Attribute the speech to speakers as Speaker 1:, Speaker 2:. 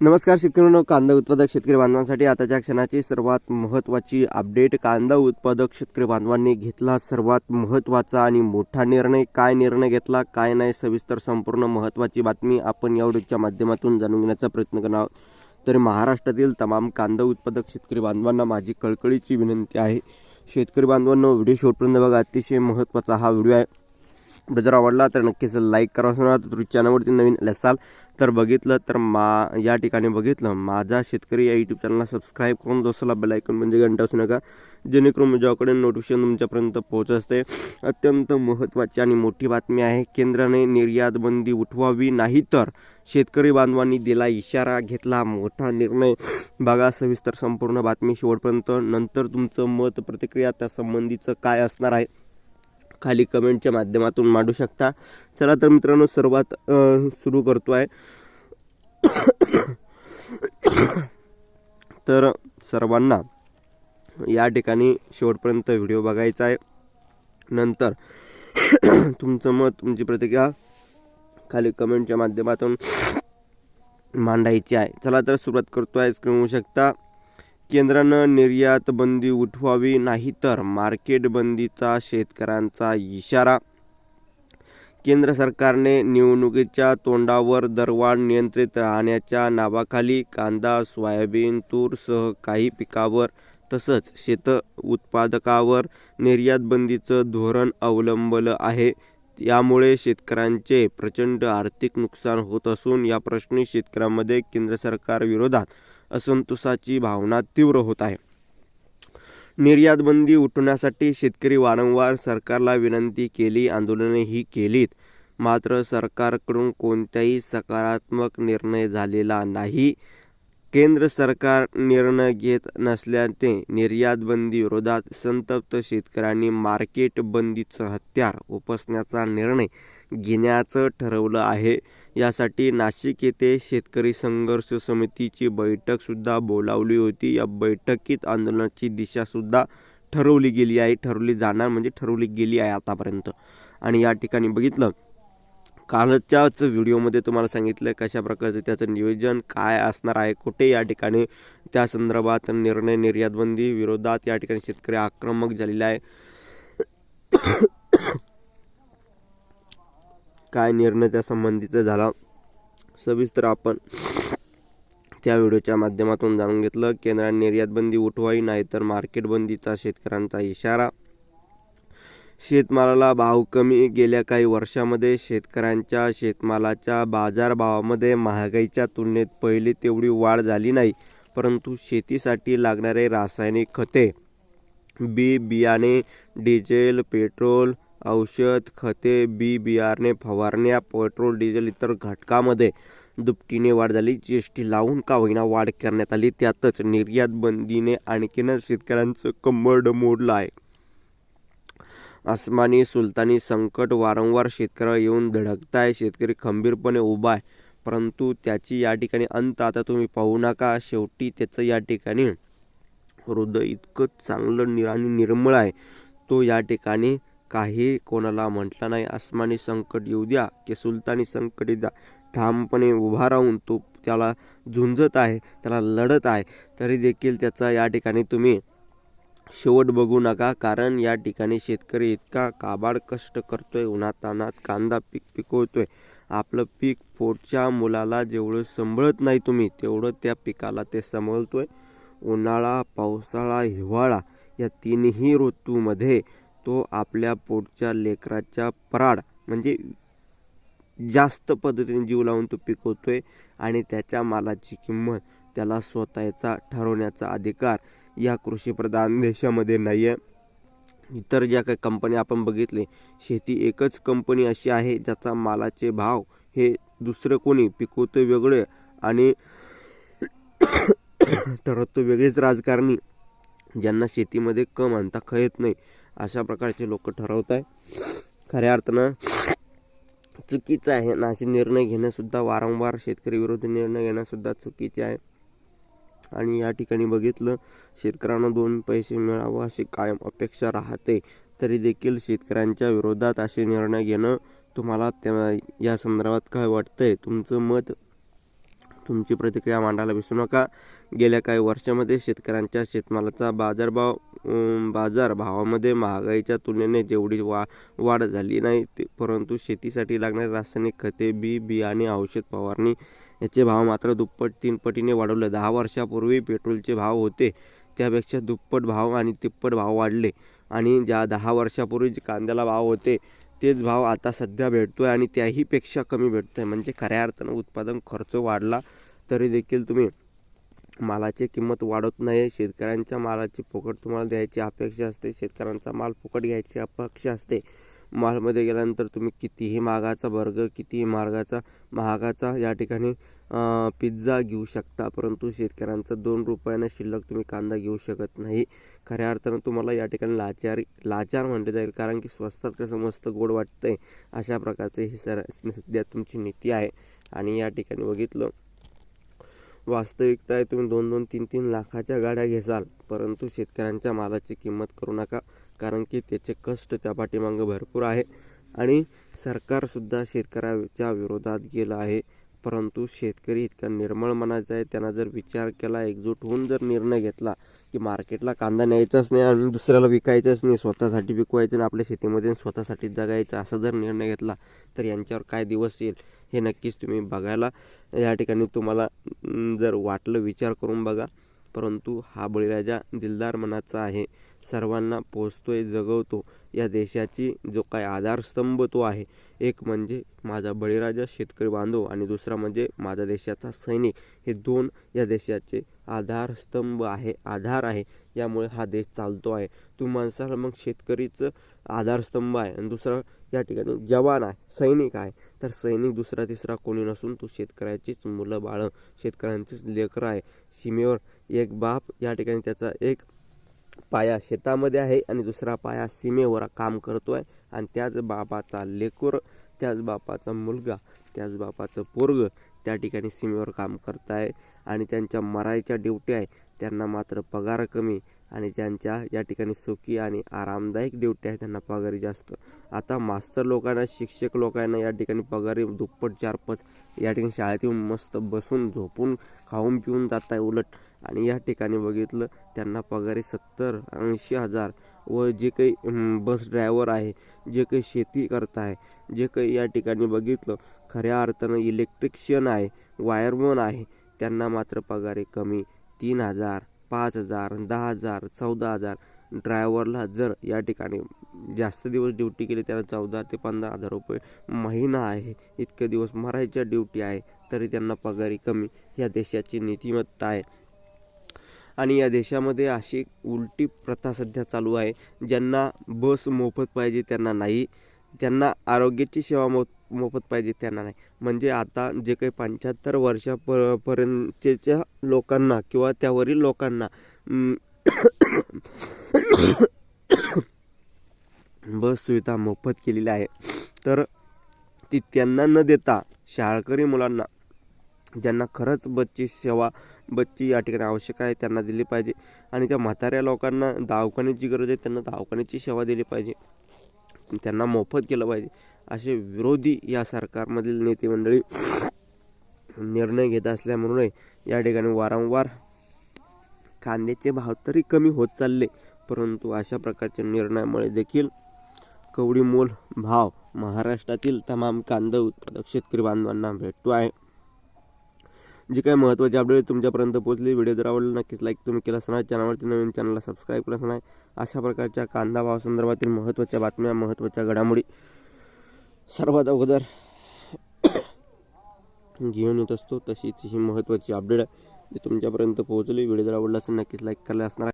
Speaker 1: नमस्कार शेतकऱ्यांनो कांदा उत्पादक शेतकरी बांधवांसाठी आताच्या क्षणाची सर्वात महत्त्वाची अपडेट कांदा उत्पादक शेतकरी बांधवांनी घेतला सर्वात महत्त्वाचा आणि मोठा निर्णय. काय निर्णय घेतला काय नाही सविस्तर संपूर्ण महत्त्वाची बातमी आपण या व्हिडिओच्या माध्यमातून जाणून घेण्याचा प्रयत्न करणार आहोत. तर महाराष्ट्रातील तमाम कांदा उत्पादक शेतकरी बांधवांना माझी कळकळीची विनंती आहे. शेतकरी बांधवांना व्हिडिओ शेवटपर्यंत बघा अतिशय महत्त्वाचा हा व्हिडिओ आहे. जर आवडला तर नक्कीच लाईक करा. असं तर चॅनलवरती नवीन असाल तर बघितलं तर मा या ठिकाणी बघितलं माझा शेतकरी या यूट्यूब चॅनलला सबस्क्राईब करून दोस्तला बेलायकन म्हणजे घंटा असू नका जेणेकरून माझ्याकडे नोटिफिकेशन तुमच्यापर्यंत पोहोच असते. अत्यंत महत्त्वाची आणि मोठी बातमी आहे केंद्राने निर्यातबंदी उठवावी नाही तर शेतकरी बांधवांनी दिला इशारा घेतला मोठा निर्णय. बघा सविस्तर संपूर्ण बातमी शेवटपर्यंत. नंतर तुमचं मत प्रतिक्रिया त्या संबंधीचं काय असणार आहे? खाली कमेंटच्या माध्यमातून मांडू शकता. चला तर मित्रांनो सर्वात सुरू करतो आहे तर सर्वांना या ठिकाणी शेवटपर्यंत व्हिडिओ बघायचा आहे. नंतर तुमचं मत तुमची प्रतिक्रिया खाली कमेंटच्या माध्यमातून मांडायची आहे. चला तर सुरुवात करतो आहे स्क्रीन होऊ शकता. केंद्रानं निर्यात बंदी उठवावी नाही तर मार्केट बंदीचा शेतकऱ्यांचा इशारा. केंद्र सरकारने निवडणुकीच्या तोंडावर दरवाढ नियंत्रित राहण्याच्या नावाखाली कांदा सोयाबीन तूरसह काही पिकावर तसंच शेत उत्पादकावर निर्यात बंदीचं धोरण अवलंबलं आहे. यामुळे शेतकऱ्यांचे प्रचंड आर्थिक नुकसान होत असून या प्रश्नी शेतकऱ्यांमध्ये केंद्र सरकार विरोधात असंतोषाची भावना तीव्र होत आहे. निर्यात बंदी उठवण्यासाठी शेतकरी वारंवार सरकारला विनंती केली आंदोलनेही केलीत. मात्र सरकारकडून कोणताही सकारात्मक निर्णय झालेला नाही. केंद्र सरकार निर्णय घेत नसल्याने निर्यात बंदी विरोधात संतप्त शेतकऱ्यांनी मार्केट बंदीचं हत्यार उपसण्याचा निर्णय घेण्याचं ठरवलं आहे. यासाठी नाशिक येथे शेतकरी संघर्ष समितीची बैठकसुद्धा बोलावली होती. या बैठकीत आंदोलनाची दिशासुद्धा ठरवली गेली आहे. ठरवली जाणार म्हणजे ठरवली गेली आहे आतापर्यंत. आणि या ठिकाणी बघितलं कालच्याच व्हिडिओमध्ये तुम्हाला सांगितलं कशा प्रकारचं त्याचं नियोजन काय असणार आहे कुठे या ठिकाणी. त्या संदर्भात निर्णय निर्यातबंदी विरोधात या ठिकाणी शेतकरी आक्रमक झालेला आहे. काय निर्णय त्यासंबंधीचा झाला सविस्तर आपण त्या व्हिडिओच्या माध्यमातून जाणून घेतलं. केंद्राने निर्यात बंदी नाही तर मार्केट बंदीचा शेतकऱ्यांचा इशारा. शेतमालाला भाव कमी गेल्या काही वर्षामध्ये शेतकऱ्यांच्या शेतमालाच्या बाजारभावामध्ये महागाईच्या तुलनेत पहिली तेवढी वाढ झाली नाही परंतु शेतीसाठी लागणारे रासायनिक खते बी बियाणे डिझेल पेट्रोल औषध खते बी बियाणे फवारण्या पेट्रोल डिझेल इतर घटकामध्ये दुपटीने वाढ झाली. जी एस टी लावून का होईना वाढ करण्यात आली त्यातच निर्यात बंदीने आणखीनच शेतकऱ्यांचं कंबर्ड मोडलं आहे. आसमानी सुलतानी संकट वारंवार शेतकऱ्यावर येऊन धडकताय. शेतकरी खंबीरपणे उभा आहे परंतु त्याची या ठिकाणी अंत आता तुम्ही पाहू नका. शेवटी त्याचं या ठिकाणी हृदय इतकं चांगलं नि आणि निर्मळ आहे. तो या ठिकाणी काही कोणाला म्हटला नाही. आसमानी संकट येऊ द्या की सुलतानी संकट येऊ द्या. ठामपणे उभा राहून तो त्याला झुंजत आहे त्याला लढत आहे. तरी देखील त्याचा या ठिकाणी तुम्ही शेवट बघू नका कारण या ठिकाणी शेतकरी इतका काबाड कष्ट करतोय उन्हातानात कांदा पीक पिकवतोय. आपलं पीक पोटच्या मुलाला जेवढं सांभाळत नाही तुम्ही तेवढं त्या पिकाला ते सांभाळतोय. उन्हाळा पावसाळा हिवाळा या तिन्ही ऋतूमध्ये तो आपल्या पोटच्या लेकराच्या पराड म्हणजे जास्त पद्धतीने जीव लावून तो पिकवतो आहे आणि त्याच्या मालाची किंमत त्याला स्वतःचा ठरवण्याचा अधिकार या कृषीप्रधान देशामध्ये नाही आहे इतर ज्या काही कंपन्या आपण बघितले शेती एकच कंपनी अशी आहे ज्याचा मालाचे भाव हे दुसरं कोणी पिकवतो वेगळे आणि ठरवतो वेगळेच राजकारणी ज्यांना शेतीमध्ये कम आणता कळत नाही. अशा प्रकारचे लोक ठरवत आहे. खऱ्या अर्थानं चुकीचं आहे. ना असे निर्णय घेणंसुद्धा वारंवार शेतकरी विरोधी निर्णय घेणंसुद्धा चुकीचे आहे. आणि या ठिकाणी बघितलं शेतकऱ्यांना दोन पैसे मिळावं अशी कायम अपेक्षा राहते तरी देखील शेतकऱ्यांच्या विरोधात असे निर्णय घेणं तुम्हाला त्या या संदर्भात काय वाटतंय? तुमचं मत तुमची प्रतिक्रिया मांडायला विसरू नका. गेल्या काही वर्षामध्ये शेतकऱ्यांच्या शेतमालाचा बाजारभाव बाजार भावामध्ये महागाईच्या तुलनेने जेवढी वा वाढ झाली नाही ते परंतु शेतीसाठी लागणारे रासायनिक खते बी बियाणे औषध फवारणी याचे भाव मात्र दुप्पट तीनपटीने वाढवले. दहा वर्षापूर्वी पेट्रोलचे भाव होते त्यापेक्षा दुप्पट भाव आणि तिप्पट भाव वाढले. आणि ज्या दहा वर्षापूर्वी जे कांद्याला भाव होते तेच भाव आता सध्या भेटतो आहे आणि त्याहीपेक्षा कमी भेटतो आहे म्हणजे खऱ्या अर्थानं उत्पादन खर्च वाढला तरी देखील तुम्ही मालाची किंमत वाढत नाही. शेतकऱ्यांच्या मालाची फुकट तुम्हाला द्यायची अपेक्षा असते. शेतकऱ्यांचा माल फुकट घ्यायची अपेक्षा असते. मालमध्ये गेल्यानंतर तुम्ही कितीही महागाचा बर्गर कितीही महागाचा महागाचा या ठिकाणी पिझ्झा घेऊ शकता. परंतु शेतकऱ्यांचा दोन रुपयानं शिल्लक तुम्ही कांदा घेऊ शकत नाही. खऱ्या अर्थानं तुम्हाला या ठिकाणी लाचार लाचार म्हटले जाईल. कारण की स्वस्तात कसं मस्त गोड वाटतंय. अशा प्रकारचे ही सर सध्या तुमची नीती आहे. आणि या ठिकाणी बघितलं वास्तविकता आहे तुम्ही दोन दोन तीन तीन लाखाच्या गाड्या घेसाल. परंतु शेतकऱ्यांच्या मालाची किंमत करू नका कारण की त्याचे कष्ट त्या पाठीमागं भरपूर आहे. आणि सरकारसुद्धा शेतकऱ्याच्या विरोधात गेलं आहे. परंतु शेतकरी इतका निर्मळ मनाचा आहे त्यांना जर विचार केला एकजूट होऊन जर निर्णय घेतला की मार्केटला कांदा न्यायचाच नाही आणि दुसऱ्याला विकायचाच नाही स्वतःसाठी विकवायचं आणि आपल्या शेतीमध्ये स्वतःसाठी जगायचं असा जर निर्णय घेतला तर यांच्यावर काय दिवस येईल हे नक्कीच तुम्ही बघायला या ठिकाणी तुम्हाला जर वाटलं विचार करून बघा. परंतु हा बळीराजा दिलदार मनाचा आहे. सर्वांना पोचतोय जगवतो. या देशाची जो काय आधारस्तंभ तो आहे. एक म्हणजे माझा बळीराजा शेतकरी बांधव आणि दुसरा म्हणजे माझा देशाचा सैनिक. हे दोन या देशाचे आधारस्तंभ आहे आधार आहे. यामुळे हा देश चालतो आहे. तू माणसाला मग शेतकरीचं आधारस्तंभ आहे आणि दुसरा या ठिकाणी जवान आहे सैनिक आहे. तर सैनिक दुसरा तिसरा कोणी नसून तो शेतकऱ्याचीच मुलं बाळं शेतकऱ्यांचीच लेकरं आहे. सीमेवर एक बाप या ठिकाणी त्याचा एक पाया शेतामध्ये आहे आणि दुसरा पाया सीमेवर काम करतो आहे आणि त्याच बापाचा लेकूर त्याच बापाचा मुलगा त्याच बापाचं पोरग त्या ठिकाणी सीमेवर काम करत आहे आणि त्यांच्या मरायच्या ड्युटी आहे. त्यांना मात्र पगार कमी. आणि ज्यांच्या या ठिकाणी सुखी आणि आरामदायक ड्युटी आहे त्यांना पगारी जास्त. आता मास्तर लोकांना शिक्षक लोकांना या ठिकाणी पगारी दुप्पट चारपट या ठिकाणी शाळेत येऊन मस्त बसून झोपून खाऊन पिऊन जात आहे उलट. आणि या ठिकाणी बघितलं त्यांना पगारी सत्तर ऐंशी हजार व जे काही बस ड्रायव्हर आहे जे काही शेती करत आहे जे काही या ठिकाणी बघितलं खऱ्या अर्थानं इलेक्ट्रिशियन आहे वायरमन आहे त्यांना मात्र पगारी कमी तीन हजार पाच हजार दहा हजार चौदा हजार. ड्रायव्हरला जर या ठिकाणी जास्त दिवस ड्युटी केली त्याला चौदा ते पंधरा हजार रुपये महिना आहे. इतके दिवस मरायच्या ड्युटी आहे तरी त्यांना पगारी कमी. या देशाची नीतिमत्ता आहे. आणि या देशामध्ये अशी उलटी प्रथा सध्या चालू आहे ज्यांना बस मोफत पाहिजे त्यांना नाही. त्यांना आरोग्याची सेवा मो मोफत पाहिजे त्यांना नाही. म्हणजे आता जे काही पंच्याहत्तर वर्षाप पर्यंतच्या लोकांना किंवा त्यावरील लोकांना बस सुविधा मोफत केलेली आहे तर ती त्यांना न देता शाळकरी मुलांना ज्यांना खरंच बसची सेवा बसची या ठिकाणी आवश्यक आहे त्यांना दिली पाहिजे. आणि त्या म्हाताऱ्या लोकांना दवाखान्याची गरज आहे त्यांना दवाखान्याची सेवा दिली पाहिजे. त्यांना मोफत केलं पाहिजे. असे विरोधी या सरकारमधील नेते मंडळी निर्णय घेत असल्यामुळे या ठिकाणी वारंवार कांद्याचे भाव तरी कमी होत चालले. परंतु अशा प्रकारच्या निर्णयामुळे देखील कवडी मोल भाव महाराष्ट्रातील तमाम कांदा उत्पादक शेतकरी बांधवांना भेटतो आहे. जे काही महत्त्वाचे अपडेट तुमच्यापर्यंत पोहोचले व्हिडिओ जर आवडला नक्कीच लाईक तुम्ही केला असणार. चॅनलवरती नवीन चॅनलला सबस्क्राईब केलं असणार. अशा प्रकारच्या कांदा भावासंदर्भातील महत्त्वाच्या बातम्या महत्त्वाच्या घडामोडी सर्वात अगोदर घेऊन येत असतो. तशीच ही महत्त्वाची अपडेट आहे. ती तुमच्यापर्यंत पोहोचली व्हिडिओ जर आवडला असेल नक्कीच लाईक करायला असणार